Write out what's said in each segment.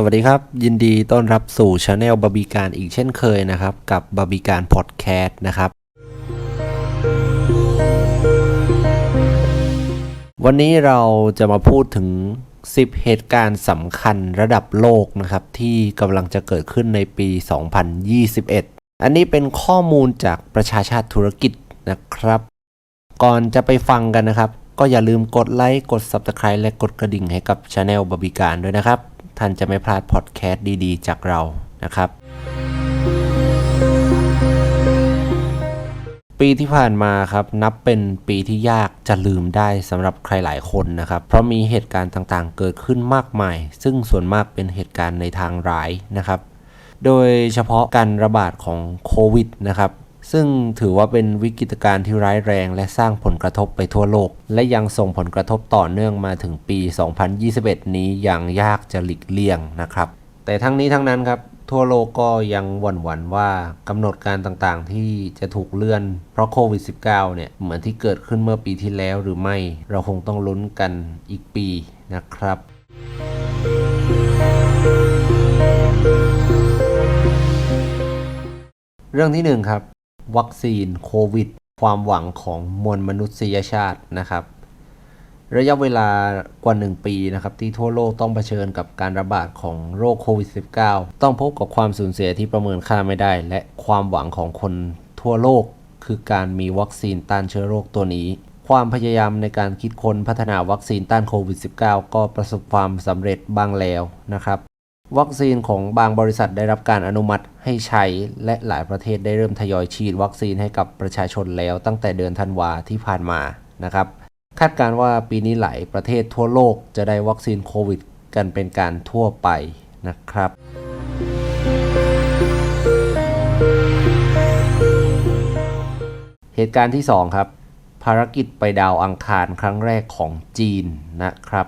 สวัสดีครับ ยินดีต้อนรับสู่ช anel บาบีการอีกเช่นเคยนะครับ กับบาบีการพอดแคสต์นะครับ วันนี้เราจะมาพูดถึง 10 เหตุการณ์สำคัญระดับโลกนะครับ ที่กำลังจะเกิดขึ้นในปี 2021 อันนี้เป็นข้อมูลจากประชาชาติธุรกิจนะครับ ก่อนจะไปฟังกันนะครับ ก็อย่าลืมกดไลค์กด Subscribe และกดกระดิ่งให้กับช anel บาบีการด้วยนะครับ ท่านจะไม่พลาดพอดแคสต์ดีๆ จากเรานะครับ ปีที่ผ่านมาครับนับเป็นปีที่ยากจะลืมได้สำหรับใครหลายคนนะครับ เพราะมีเหตุการณ์ต่างๆ เกิดขึ้นมากมาย ซึ่งส่วนมากเป็นเหตุการณ์ในทางร้ายนะครับ โดยเฉพาะการระบาดของโควิดนะครับ ซึ่งถือว่าเป็นวิกฤตการณ์ที่ร้ายแรง และสร้างผลกระทบไปทั่วโลก และยังส่งผลกระทบต่อเนื่องมาถึงปี 2021 นี้อย่างยากจะหลีกเลี่ยงนะครับ แต่ทั้งนี้ทั้งนั้นครับทั่วโลกก็ยังหวั่นหวันว่ากำหนดการต่างๆ ที่จะถูกเลื่อนเพราะโควิด -19 เนี่ย เหมือนที่เกิดขึ้นเมื่อปีที่แล้วหรือไม่ เราคงต้องลุ้นกันอีกปีนะครับ เรื่องที่หนึ่งครับ วัคซีนโควิด ความหวังของมวลมนุษยชาตินะครับ ระยะเวลากว่า 1 ปีนะครับ ที่ทั่วโลกต้องเผชิญกับการระบาดของโรคโควิด -19 ต้องพบกับความสูญเสียที่ประเมินค่าไม่ได้ และความหวังของคนทั่วโลก คือการมีวัคซีนต้านเชื้อโรคตัวนี้ ความพยายามในการคิดค้นพัฒนาวัคซีนต้านโควิด -19 ก็ประสบความสำเร็จบ้างแล้วนะครับ วัคซีนของบางบริษัทได้รับการอนุมัติให้ใช้ และหลายประเทศได้เริ่มทยอยฉีดวัคซีนให้กับประชาชนแล้วตั้งแต่เดือนธันวาที่ผ่านมานะครับ คาดการณ์ว่าปีนี้หลายประเทศทั่วโลกจะได้วัคซีนโควิด กันเป็นการทั่วไปนะครับเหตุการณ์ที่ 2 ครับ ภารกิจไปดาวอังคารครั้งแรกของจีนนะครับ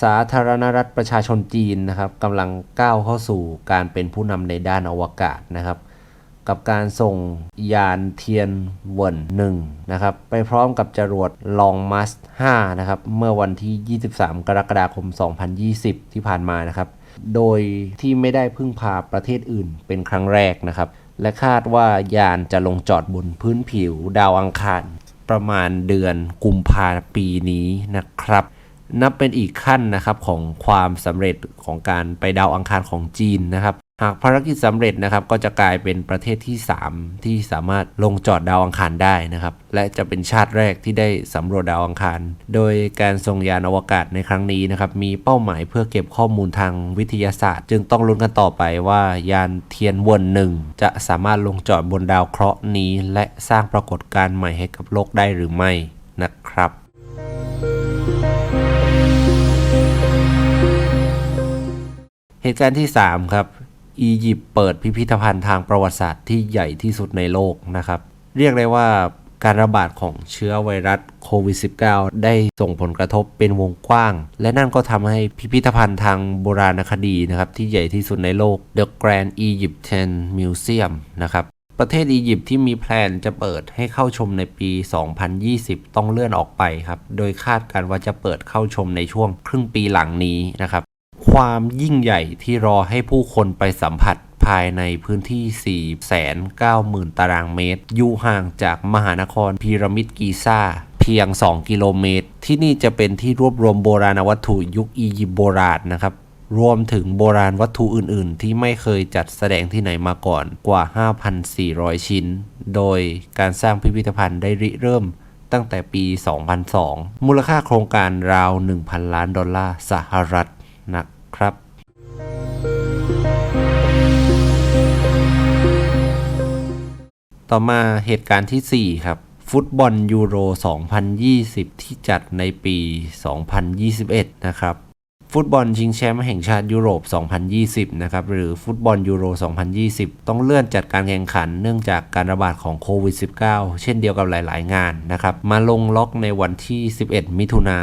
สาธารณรัฐประชาชนจีนนะครับกำลังก้าวเข้าสู่การเป็นผู้นำในด้านอวกาศนะครับ กับการส่งยานเทียนเวิน1นะครับไปพร้อมกับจรวดลองมัส5นะครับเมื่อวันที่ 23 กรกฎาคม 2020 ที่ผ่านมานะครับ โดยที่ไม่ได้พึ่งพาประเทศอื่นเป็นครั้งแรกนะครับ และคาดว่ายานจะลงจอดบนพื้นผิวดาวอังคาร ประมาณเดือนกุมภาปีนี้นะครับ นับเป็นอีกขั้นนะครับของความสำเร็จของการไปดาวอังคารของจีนนะครับ หากภารกิจสำเร็จนะครับก็จะกลายเป็นประเทศที่ 3 ที่สามารถลงจอดดาวอังคารได้นะครับ และจะเป็นชาติแรกที่ได้สำรวจดาวอังคาร โดยการส่งยานอวกาศในครั้งนี้นะครับมีเป้าหมายเพื่อเก็บข้อมูลทางวิทยาศาสตร์ จึงต้องลุ้นกันต่อไปว่ายานเทียนวนหนึ่งจะสามารถลงจอดบนดาวเคราะห์นี้ และสร้างปรากฏการณ์ใหม่ให้กับโลกได้หรือไม่นะครับ เหตุการณ์ที่ 3 ครับ อียิปต์เปิดพิพิธภัณฑ์ทางประวัติศาสตร์ที่ใหญ่ที่สุดในโลกนะครับ เรียกได้ว่าการระบาดของเชื้อไวรัสโควิด -19 ได้ส่งผลกระทบเป็นวงกว้าง และนั่นก็ทำให้พิพิธภัณฑ์ทางโบราณคดีนะครับ ที่ใหญ่ที่สุดในโลก The Grand Egyptian Museum นะครับ ประเทศอียิปต์ที่มีแพลนจะเปิดให้เข้าชมในปี 2020 ต้องเลื่อนออกไปครับ โดยคาดการว่าจะเปิดเข้าชมในช่วงครึ่งปีหลังนี้นะครับ ความยิ่งใหญ่ที่รอให้ผู้คนไปสัมผัสภายในพื้นที่ 490,000 ตารางเมตร อยู่ห่างจากมหานครพีระมิดกีซ่า เพียง 2 กิโลเมตร ที่นี่จะเป็นที่รวบรวมโบราณวัตถุยุคอียิปต์โบราณนะครับรวมถึงโบราณวัตถุอื่น ๆ ที่ไม่เคยจัดแสดงที่ไหนมาก่อนกว่า 5,400 ชิ้น โดยการสร้างพิพิธภัณฑ์ได้ริเริ่มตั้งแต่ปี 2002 มูลค่าโครงการราว 1,000 ล้านดอลลาร์สหรัฐนะ ครับต่อมาเหตุการณ์ที่ 4 ครับ ฟุตบอลยูโร 2020 ที่จัดในปี 2021 นะครับ ฟุตบอลชิงแชมป์แห่งชาติยุโรป 2020 นะครับ หรือฟุตบอลยูโร 2020 ต้องเลื่อนจัดการแข่งขันเนื่องจากการระบาดของโควิด -19 เช่นเดียวกับหลาย ๆ งานนะครับ มาลงล็อกในวันที่ 11 มิถุนา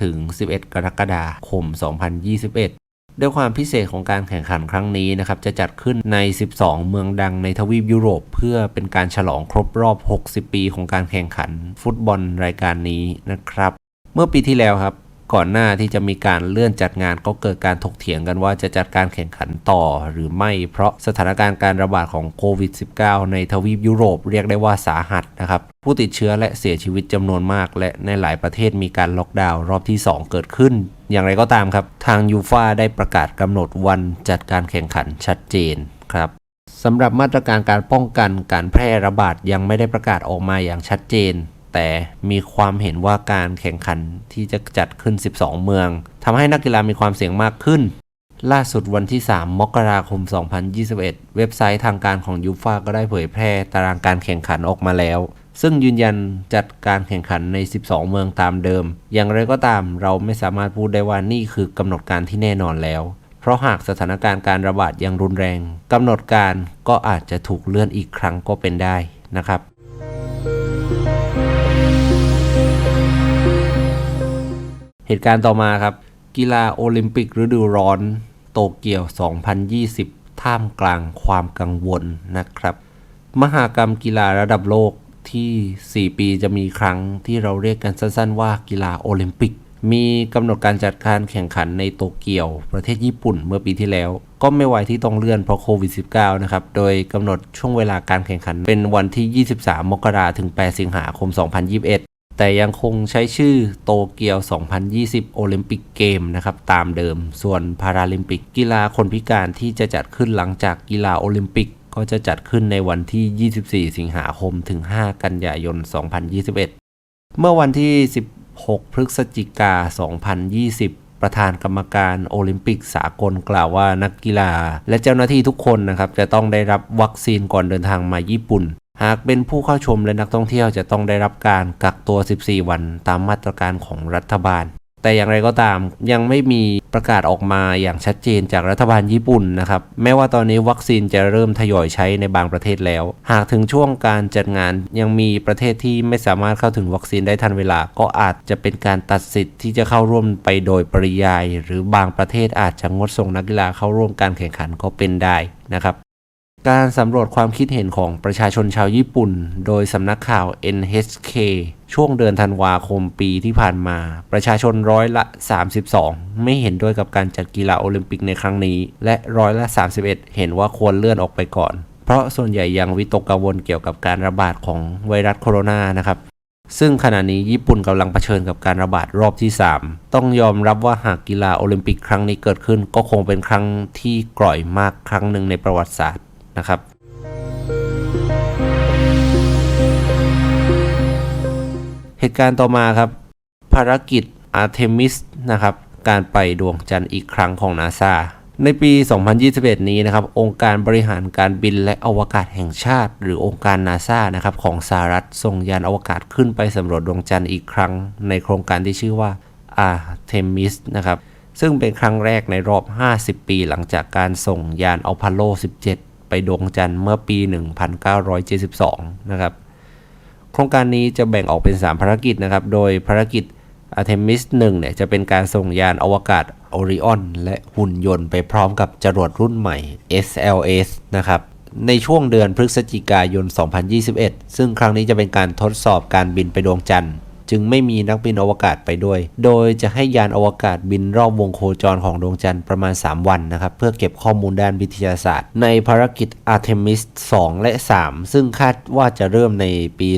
ถึง 11 กรกฎาคม 2021 ด้วยความพิเศษของการแข่งขันครั้งนี้นะครับ จะจัดขึ้นใน 12 เมืองดังในทวีปยุโรป เพื่อเป็นการฉลองครบรอบ 60 ปีของการแข่งขัน ฟุตบอลรายการนี้นะครับ เมื่อปีที่แล้วครับ ก่อนหน้าที่จะมีการเลื่อนจัดงานก็เกิดการถกเถียงกันว่าจะจัดการแข่งขันต่อหรือไม่ เพราะสถานการณ์การระบาดของโควิด -19 ในทวีปยุโรปเรียกได้ว่าสาหัสนะครับ ผู้ติดเชื้อและเสียชีวิตจำนวนมาก และในหลายประเทศมีการล็อกดาวน์รอบที่ 2 เกิดขึ้น อย่างไรก็ตามครับ ทางยูฟาได้ประกาศกำหนดวันจัดการแข่งขันชัดเจนครับสำหรับมาตรการการป้องกันการแพร่ระบาดยังไม่ได้ประกาศออกมาอย่างชัดเจน แต่มีความเห็นว่าการแข่งขันที่จะจัดขึ้น 12 เมืองทำให้นักกีฬามีความเสี่ยงมากขึ้น ล่าสุดวันที่ 3 มกราคม 2021 เว็บไซต์ทางการของยูฟาก็ได้เผยแพร่ตารางการแข่งขันออกมาแล้ว ซึ่งยืนยันจัดการแข่งขันใน 12 เมืองตามเดิม อย่างไรก็ตามเราไม่สามารถพูดได้ว่านี่คือกำหนดการที่แน่นอนแล้วเพราะหากสถานการณ์การระบาดยังรุนแรงกำหนดการก็อาจจะถูกเลื่อนอีกครั้งก็เป็นได้นะครับ ตุการณ์ต่อมาครับ กีฬาโอลิมปิกฤดูร้อน โตเกียว 2020 ท่ามกลางความกังวลนะครับ มหากรรมกีฬาระดับโลกที่ 4 ปีจะมีครั้งที่เราเรียกกันสั้นๆ ว่ากีฬาโอลิมปิก มีกำหนดการจัดการแข่งขันในโตเกียว ประเทศญี่ปุ่นเมื่อปีที่แล้ว ก็ไม่ไหวที่ต้องเลื่อนเพราะโควิด -19 นะครับ โดยกำหนดช่วงเวลาการแข่งขันเป็นวันที่ 23 มกราถึง 8 สิงหาคม 2021 แต่ยังคงใช้ชื่อโตเกียว 2020 โอลิมปิกเกมนะครับตามเดิม ส่วนพาราลิมปิกกีฬาคนพิการที่จะจัดขึ้นหลังจากกีฬาโอลิมปิก ก็จะจัดขึ้นในวันที่ 24 สิงหาคมถึง 5 กันยายน 2021 เมื่อวันที่ 16 พฤศจิกา 2020ประธานกรรมการโอลิมปิกสากลกล่าวว่านักกีฬา และเจ้าหน้าที่ทุกคนนะครับจะต้องได้รับวัคซีนก่อนเดินทางมาญี่ปุ่น หากเป็นผู้เข้าชมและนักท่องเที่ยวจะต้องได้รับการกักตัว 14 วันตามมาตรการของรัฐบาล แต่อย่างไรก็ตามยังไม่มีประกาศออกมาอย่างชัดเจนจากรัฐบาลญี่ปุ่นนะครับ แม้ว่าตอนนี้วัคซีนจะเริ่มทยอยใช้ในบางประเทศแล้ว หากถึงช่วงการจัดงานยังมีประเทศที่ไม่สามารถเข้าถึงวัคซีนได้ทันเวลา ก็อาจจะเป็นการตัดสิทธิ์ที่จะเข้าร่วมไปโดยปริยาย หรือบางประเทศอาจจะงดส่งนักกีฬาเข้าร่วมการแข่งขันก็เป็นได้นะครับ การสำรวจความคิดเห็นของประชาชนชาวญี่ปุ่น โดยสำนักข่าว NHK ช่วงเดือนธันวาคมปีที่ผ่านมา ประชาชนร้อยละ 32 ไม่เห็นด้วยกับการจัดกีฬาโอลิมปิกในครั้งนี้ และร้อยละ 31 เห็นว่าควรเลื่อนออกไปก่อน เพราะส่วนใหญ่ยังวิตกกังวลเกี่ยวกับการระบาดของไวรัสโคโรนานะครับซึ่งขณะนี้ญี่ปุ่นกำลังเผชิญกับการระบาดรอบที่ 3 ต้องยอมรับว่าหากกีฬาโอลิมปิกครั้งนี้เกิดขึ้น ก็คงเป็นครั้งที่กร่อยมากครั้งหนึ่งในประวัติศาสตร์ นะครับเหตุการณ์ต่อมาครับ ภารกิจอาร์เทมิสนะครับการไปดวงจันทร์อีกครั้งของนาซาในปี 2021 นี้นะครับ องค์การบริหารการบินและอวกาศแห่งชาติ หรือองค์การนาซานะครับของสหรัฐส่งยานอวกาศขึ้นไปสำรวจดวงจันทร์อีกครั้ง ในโครงการที่ชื่อว่า Artemis นะครับ ซึ่งเป็นครั้งแรกในรอบ 50 ปีหลังจากการส่งยานอพอลโล 17 ดวงจันทร์เมื่อปี 1972 นะครับ โครงการนี้จะแบ่งออกเป็น 3 ภารกิจนะครับ โดยภารกิจ Artemis 1 เนี่ยจะเป็นการส่งยานอวกาศ Orion และหุ่นยนต์ไปพร้อมกับจรวดรุ่นใหม่ SLS นะครับ ในช่วงเดือนพฤศจิกายน 2021 ซึ่งครั้งนี้จะเป็นการทดสอบการบินไปดวงจันทร์ จึงไม่มีนักบินอวกาศไปด้วย โดยจะให้ยานอวกาศบินรอบวงโคจรของดวงจันทร์ประมาณ 3 วันนะครับ เพื่อเก็บข้อมูลด้านวิทยาศาสตร์ ในภารกิจ Artemis 2 และ 3 ซึ่งคาดว่าจะเริ่มในปี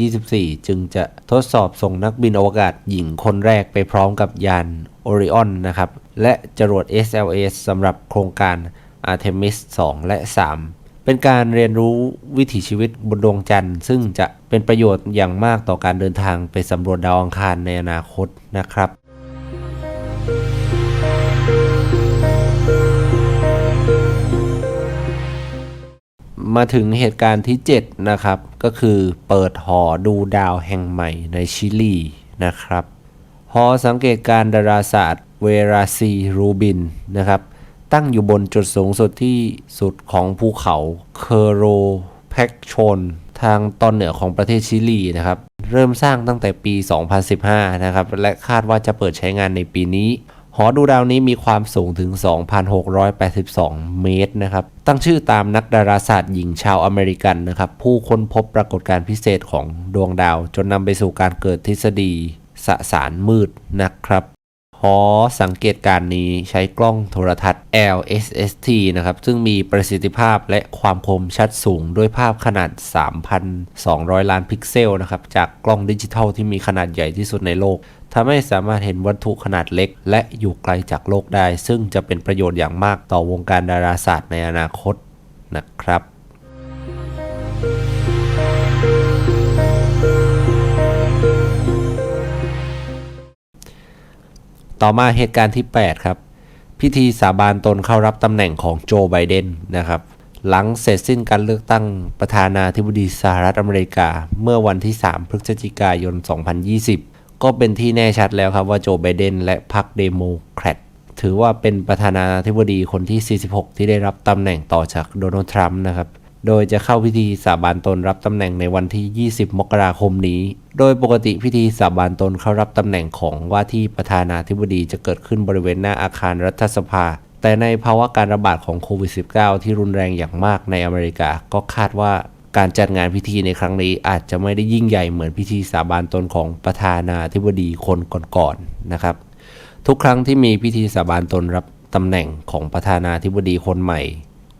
2024 จึงจะทดสอบส่งนักบินอวกาศหญิงคนแรกไปพร้อมกับยาน Orion นะครับ และจรวด SLS สำหรับโครงการ Artemis 2 และ 3 เป็นการเรียนรู้วิถีชีวิตบนดวงจันทร์ ซึ่งจะเป็นประโยชน์อย่างมากต่อการเดินทางไปสำรวจดาวอังคารในอนาคตนะครับมาถึงเหตุการณ์ที่ 7 นะครับ ก็คือเปิดหอดูดาวแห่งใหม่ในชิลีนะครับ หอสังเกตการณ์ดาราศาสตร์เวราซีรูบินนะครับ ตั้งอยู่บนจุดสูงสุดที่สุดของภูเขาเคโรแพคชน ทางตอนเหนือของประเทศชิลีนะครับ เริ่มสร้างตั้งแต่ปี 2015 นะครับ และคาดว่าจะเปิดใช้งานในปีนี้ หอดูดาวนี้มีความสูงถึง 2,682 เมตรนะครับ ตั้งชื่อตามนักดาราศาสตร์หญิงชาวอเมริกันนะครับ ผู้ค้นพบปรากฏการณ์พิเศษของดวงดาว จนนำไปสู่การเกิดทฤษฎีสสารมืดนะครับ หอสังเกตการนี้ใช้กล้องโทรทัศน์ LSST นะครับ ซึ่งมีประสิทธิภาพและความคมชัดสูงด้วยภาพขนาด 3,200 ล้านพิกเซลนะครับ จากกล้องดิจิทัลที่มีขนาดใหญ่ที่สุดในโลกทำให้สามารถเห็นวัตถุขนาดเล็ก และอยู่ไกลจากโลกได้ ซึ่งจะเป็นประโยชน์อย่างมากต่อวงการดาราศาสตร์ในอนาคตนะครับ ต่อมาเหตุการณ์ที่ 8 ครับ พิธีสาบานตนเข้ารับตำแหน่งของโจไบเดนนะครับ หลังเสร็จสิ้นการเลือกตั้งประธานาธิบดีสหรัฐอเมริกา เมื่อวันที่ 3 พฤศจิกายน 2020 ก็เป็นที่แน่ชัดแล้วครับว่าโจไบเดนและพรรคเดโมแครตถือว่าเป็นประธานาธิบดีคนที่ 46 ที่ได้รับตำแหน่งต่อจากโดนัลด์ทรัมป์นะครับ โดยจะเข้าพิธีสาบานตนรับตำแหน่งในวันที่ 20 มกราคมนี้ โดยปกติพิธีสาบานตนเข้ารับตำแหน่งของว่าที่ประธานาธิบดีจะเกิดขึ้นบริเวณหน้าอาคารรัฐสภา แต่ในภาวะการระบาดของโควิด -19 ที่รุนแรงอย่างมากในอเมริกา ก็คาดว่าการจัดงานพิธีในครั้งนี้อาจจะไม่ได้ยิ่งใหญ่เหมือนพิธีสาบานตนของประธานาธิบดีคนก่อนๆนะครับ ทุกครั้งที่มีพิธีสาบานตนรับตำแหน่งของประธานาธิบดีคนใหม่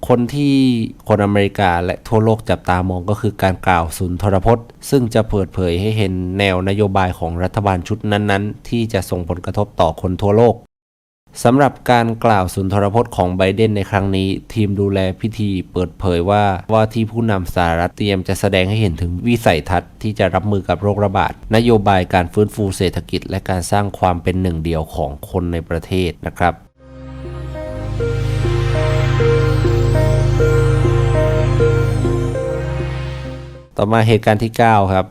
คนที่คนอเมริกาและทั่วโลกจับตามองก็คือการกล่าวสุนทรพจน์ ซึ่งจะเปิดเผยให้เห็นแนวนโยบายของรัฐบาลชุดนั้นๆ ที่จะส่งผลกระทบต่อคนทั่วโลกสำหรับการกล่าวสุนทรพจน์ของไบเดนในครั้งนี้ ทีมดูแลพิธีเปิดเผยว่าว่าที่ผู้นำสหรัฐเตรียมจะแสดงให้เห็นถึงวิสัยทัศน์ที่จะรับมือกับโรคระบาด นโยบายการฟื้นฟูเศรษฐกิจ และการสร้างความเป็นหนึ่งเดียวของคนในประเทศนะครับ ต่อมาเหตุการณ์ที่ 9 ครับ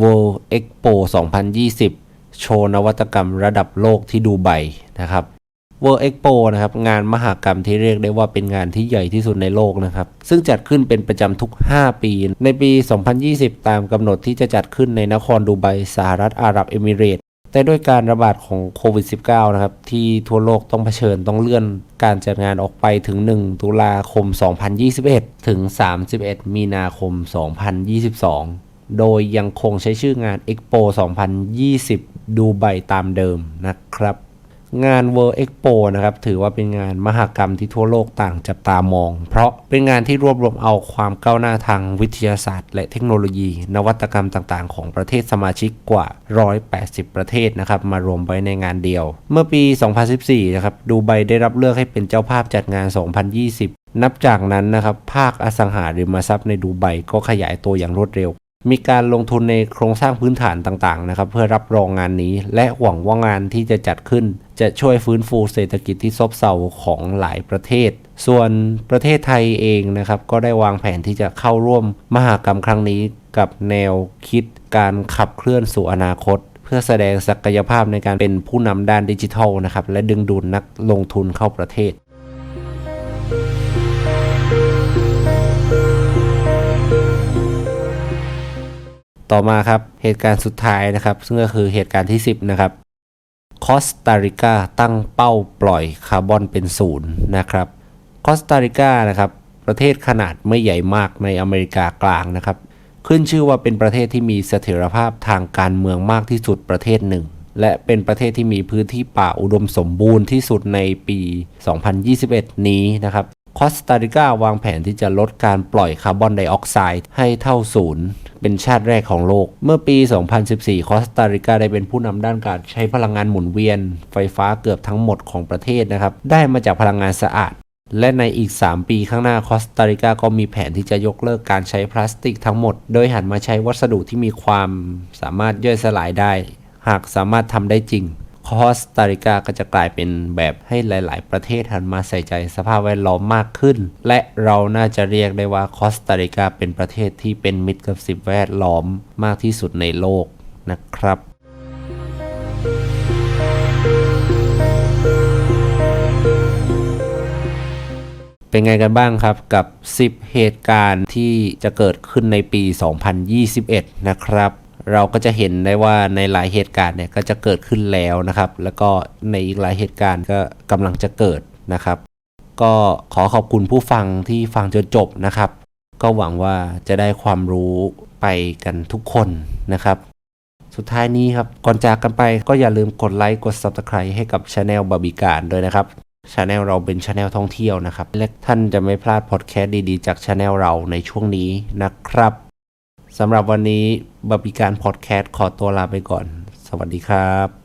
World Expo 2020 โชว์นวัตกรรมระดับโลกที่ดูไบนะครับ World Expo นะครับงานมหากรรมที่เรียกได้ว่าเป็นงานที่ใหญ่ที่สุดในโลกนะครับ ซึ่งจัดขึ้นเป็นประจำทุก 5 ปี ในปี 2020 ตามกำหนดที่จะจัดขึ้นในนครดูไบสหรัฐอาหรับเอมิเรต แต่ด้วยการระบาดของโควิด -19 นะครับ ที่ทั่วโลกต้องเผชิญต้องเลื่อนการจัดงานออกไปถึง 1 ตุลาคม 2021 ถึง 31 มีนาคม 2022 โดยยังคงใช้ชื่องาน Expo 2020 ดูไบตามเดิมนะครับ งาน World Expo นะครับถือว่าเป็นงานมหกรรมที่ทั่วโลกต่างจับตามอง เพราะเป็นงานที่รวบรวมเอาความก้าวหน้าทางวิทยาศาสตร์ และเทคโนโลยี นวัตกรรมต่างๆ ของประเทศสมาชิกกว่า 180 ประเทศนะครับมารวมไว้ในงานเดียว เมื่อปี 2014 นะครับดูไบได้รับเลือกให้เป็นเจ้าภาพจัดงาน 2020 นับจากนั้นนะครับภาคอสังหาริมทรัพย์ในดูไบก็ขยายตัวอย่างรวดเร็วมีการลงทุนในโครงสร้างพื้นฐานต่างๆนะครับเพื่อรับรองงานนี้ และหวังว่างานที่จะจัดขึ้น จะช่วยฟื้นฟูเศรษฐกิจที่ซบเซาของหลายประเทศ ส่วนประเทศไทยเองนะครับ ก็ได้วางแผนที่จะเข้าร่วมมหากรรมครั้งนี้กับแนวคิดการขับเคลื่อนสู่อนาคต เพื่อแสดงศักยภาพในการเป็นผู้นำด้านดิจิทัลนะครับ และดึงดูดนักลงทุนเข้าประเทศต่อมาครับเหตุการณ์สุดท้ายนะครับ ซึ่งก็คือเหตุการณ์ที่ 10 นะครับ คอสตาริกาตั้งเป้าปล่อยคาร์บอนเป็นศูนย์นะครับคอสตาริกานะครับประเทศขนาดไม่ใหญ่มากในอเมริกากลางนะครับ ขึ้นชื่อว่าเป็นประเทศที่มีเสถียรภาพทางการเมืองมากที่สุดประเทศหนึ่ง และเป็นประเทศที่มีพื้นที่ป่าอุดมสมบูรณ์ที่สุดในปี 2021 นี้นะครับคอสตาริกาวางแผนที่จะลดการปล่อยคาร์บอนไดออกไซด์ให้เท่าศูนย์ เป็นชาติแรกของโลก เมื่อปี 2014 คอสตาริกาได้เป็นผู้นำด้านการใช้พลังงานหมุนเวียน ไฟฟ้าเกือบทั้งหมดของประเทศนะครับ ได้มาจากพลังงานสะอาด และในอีก 3 ปีข้างหน้าคอสตาริกาก็มีแผนที่จะยกเลิกการใช้พลาสติกทั้งหมด โดยหันมาใช้วัสดุที่มีความสามารถย่อยสลายได้ หากสามารถทำได้จริง คอสตาริกาก็จะกลายเป็นแบบให้หลาย ๆ ประเทศหันมาใส่ใจสภาพแวดล้อมมากขึ้น และเราน่าจะเรียกได้ว่าคอสตาริกาเป็นประเทศที่เป็นมิตรกับสิ่งแวดล้อมมากที่สุดในโลกนะครับเป็นไงกันบ้างครับกับ 10 เหตุการณ์ที่จะเกิดขึ้นในปี 2021 นะครับ เราก็จะเห็นได้ว่าในหลายเหตุการณ์เนี่ยก็จะเกิดขึ้นแล้วนะครับ แล้วก็ในอีกหลายเหตุการณ์ก็กำลังจะเกิดนะครับ ก็ขอขอบคุณผู้ฟังที่ฟังจนจบนะครับ ก็หวังว่าจะได้ความรู้ไปกันทุกคนนะครับ สุดท้ายนี้ครับ ก่อนจากกันไปก็อย่าลืมกดไลค์กด Subscribe ให้กับช anel บาบีการด้วยนะครับชาแนลเราเป็นชาแนลท่องเที่ยวนะครับ และท่านจะไม่พลาดพอดแคสต์ดีๆ จากชาแนลเราในช่วงนี้นะครับ สำหรับวันนี้บาบิการพอดแคสต์ขอตัวลาไปก่อน สวัสดีครับ